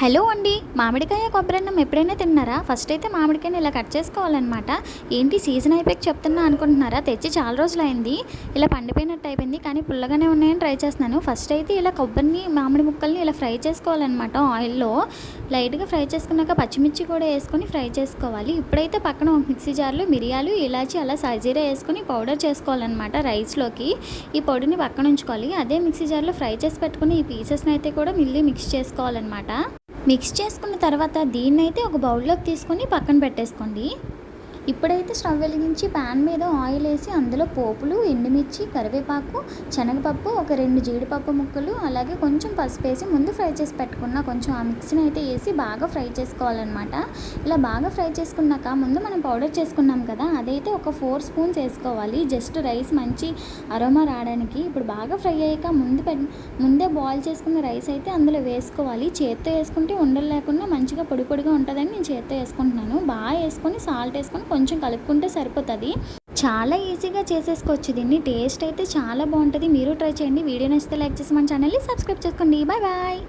Hello అండి మామిడికాయ కొబ్బరన్నం ఎప్పుడైనా తిన్నారా? ఫస్ట్ అయితే మామిడికాయని ఇలా కట్ చేసుకోవాలన్నమాట. ఏంటి సీజన్ అయిపోయి చెప్తున్నా అనుకుంటున్నారా? తెచ్చి చాలా రోజులు అయింది ఇలా పండిపోయినట్టు అయిపోయింది కానీ పుల్లగానే ఉన్నాయని ట్రై చేస్తున్నాను. ఫస్ట్ అయితే ఇలా కొబ్బరిని మామిడి ముక్కల్ని ఇలా ఫ్రై చేసుకోవాలన్నమాట ఆయిల్లో. లైట్గా ఫ్రై చేసుకున్నాక పచ్చిమిర్చి కూడా వేసుకొని ఫ్రై చేసుకోవాలి. ఇప్పుడైతే పక్కన మిక్సీ జార్లు మిరియాలు ఇలాచి అలా సజీరా వేసుకొని పౌడర్ చేసుకోవాలన్నమాట రైస్లోకి. ఈ పొడిని పక్కన ఉంచుకోవాలి. అదే మిక్సీ జార్లో ఫ్రై చేసి పెట్టుకుని ఈ పీసెస్ని అయితే కూడా మిల్లి మిక్స్ చేసుకోవాలన్నమాట. మిక్స్ చేసుకున్న తర్వాత దీన్నైతే ఒక బౌల్లోకి తీసుకొని పక్కన పెట్టేసుకోండి. ఇప్పుడైతే స్టవ్ వెలిగించి ప్యాన్ మీద ఆయిల్ వేసి అందులో పోపులు ఎండుమిర్చి కరివేపాకు శనగపప్పు ఒక రెండు జీడిపప్పు ముక్కలు అలాగే కొంచెం పసుపు వేసి ముందు ఫ్రై చేసి పెట్టుకున్న కొంచెం ఆ మిక్సీని అయితే వేసి బాగా ఫ్రై చేసుకోవాలన్నమాట. ఇలా బాగా ఫ్రై చేసుకున్నాక ముందు మనం పౌడర్ చేసుకున్నాం కదా అదైతే ఒక ఫోర్ స్పూన్స్ వేసుకోవాలి. జస్ట్ రైస్ మంచి అరోమా రావడానికి. ఇప్పుడు బాగా ఫ్రై అయ్యాక ముందు పె ముందే బాయిల్ చేసుకున్న రైస్ అయితే అందులో వేసుకోవాలి. చేత్తో వేసుకుంటే ఉండలు లేకుండా మంచిగా పొడి పొడిగా ఉంటుందని నేను చేత్తో వేసుకుంటున్నాను. బాగా వేసుకొని సాల్ట్ వేసుకొని కొంచెం కలుపుకుంటే సరిపోతుంది. చాలా ఈజీగా చేసేసుకోవచ్చు దీన్ని. టేస్ట్ అయితే చాలా బాగుంటుంది. మీరు ట్రై చేయండి. వీడియో నచ్చితే లైక్ చేసి మన ఛానల్ని సబ్స్క్రైబ్ చేసుకోండి. Bye bye.